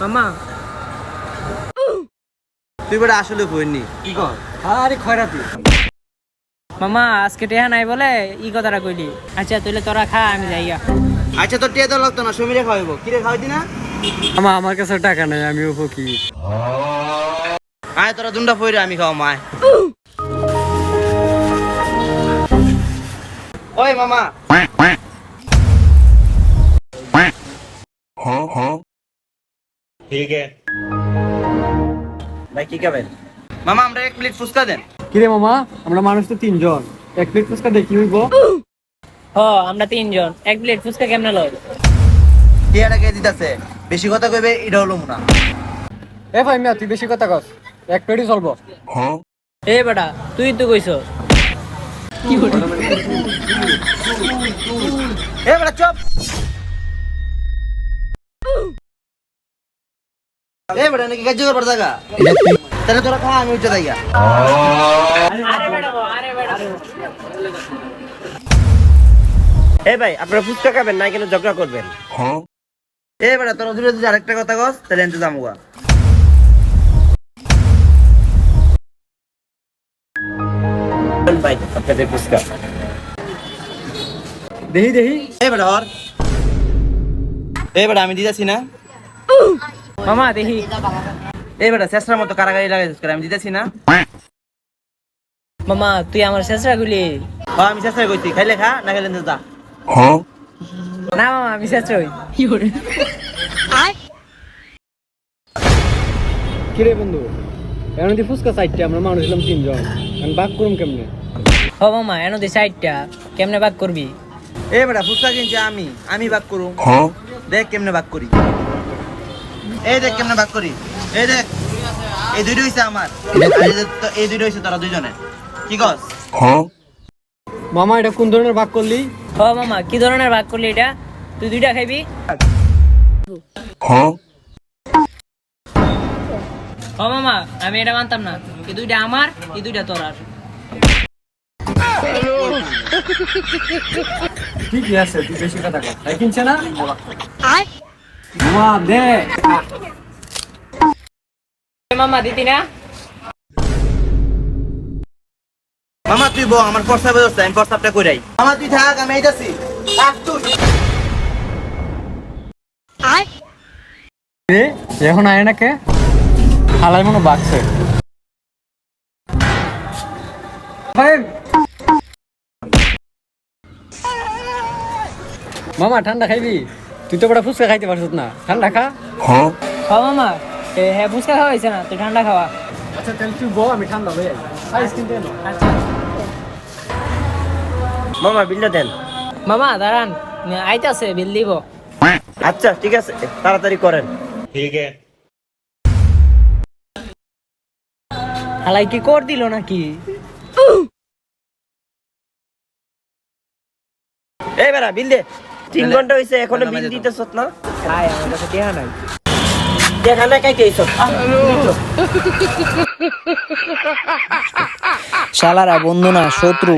মামা। তুই বড় আসলে বইনি কি কর? আরে খয়রাতি মামা আজকে টেহা নাই বলে ই কথাটা কইলি। আচ্ছা তুইলে তোরা খা আমি যাই আচ্ছা তোর টেহা তো লাগতো না সমীরে খাওয়াইবো। কিরে খাওয়াইতি না? মামা আমার কাছে টাকা নাই আমি ওপো কি আয় তোরা দুন্ডা ফইরে আমি খাও মায় ওই মামা। ঠিক ভাই কি খাবেন? মামা আমরা এক প্লেট ফুচকা দেন। কিরে মামা আমরা মানুষ তিনজন। এক প্লেট ফুচকা দেখি হইব? এক প্লেট ফুচকা কেমনে লয়? টিয়াটা কে দিতাছে? বেশি কথা কইবে এটা হলো না। এ ভাই মিয়া তুই বেশি কথা কস। এক প্লেটই চলব। এ বেটা তুই তো কইছ কি এ বেটা চুপ। এ বেটা নাকি কাজ করবার জায়গা? তাহলে তোরা খা আমি উঠে যাইয়া এ ভাই আপনারা ফুচকা খাবেন না কেন ঝগড়া করবেন? এ বেটা তোরা দূরে যদি আরেকটা কথা কস তাহলে এনতে যামুগা ভাই আপনাদের ফুচকা দেহি দেহি। এ বেটা হর। এ বেটা আমি দিতেছি না। মামা দেখি। এ বেটা শেষরার মতো কারাগারি লাগাইছিস করে আমি দিতেছি না। মামা তুই আমার শেষরা গুলি ও আমি শেষরা কইছি। খাইলে খা না খাইলে এনতে যা। না মামা আমি শেষ হই কিরে বন্ধু? এখন তুই ফুচকা চাইতে আমরা মানুষ ছিলাম তিনজন। আমি বাক করুম কেমনে? হ মামা এনো দি সাইডটা কেমনে বাক করবি? এ বেটা ফুচকা কিনছি আমি। আমি বাক করুম। দেখ কেমনে বাক করি। এই দেখ কেমনে বাক করি। এই দেখ এই দুইটা হইছে আমার। এই তো- এই দুইটা হইছে তোরা দুইজনে কি কস? মামা এটা কোন ধরনের বাক করলি? হ মামা কি ধরনের বাক করলি এটা? তুই দুইটা খাইবি? হ মামা আমি এটা মানতাম না। এই দুইটা আমার এই দুইটা তোর আর। ঠিকই আছে তুই বেশি কথা কর তাই কিনছে না? মামা দে মামা দিতি না? মামা তুই বল আমার প্রস্তাব ব্যবস্থা আমি প্রস্তাবটা কইরাই মামা তুই থাক আমি আইতাছি। থাক তুই। এ, এখন আয় না কে? হালাই মনে বাকছে মামা ঠান্ডা খাইবি? তুই তো বড় ফুচকা খাইতে পারছিস না। ঠান্ডা খা। হ মামা। এ হ্যাঁ ফুচকা খাওয়া হয়েছে না তুই ঠান্ডা খাওয়া। আচ্ছা তাহলে তুই বল আমি ঠান্ডা লই আইস কিনতে এলো মামা বিলটা দেন। মামা দাঁড়ান। আইতাছে বিল দিব। আচ্ছা ঠিক আছে তাড়াতাড়ি করেন। ঠিক আছে। হালাই কি কর দিল নাকি? এই বেড়া বিল দে। তিন ঘণ্টা হয়েছে এখনও বিল দিতেছ না? আয় আমার কাছে নাই। দেখা না কাইতে এইসব শালারা বন্ধু না শত্রু।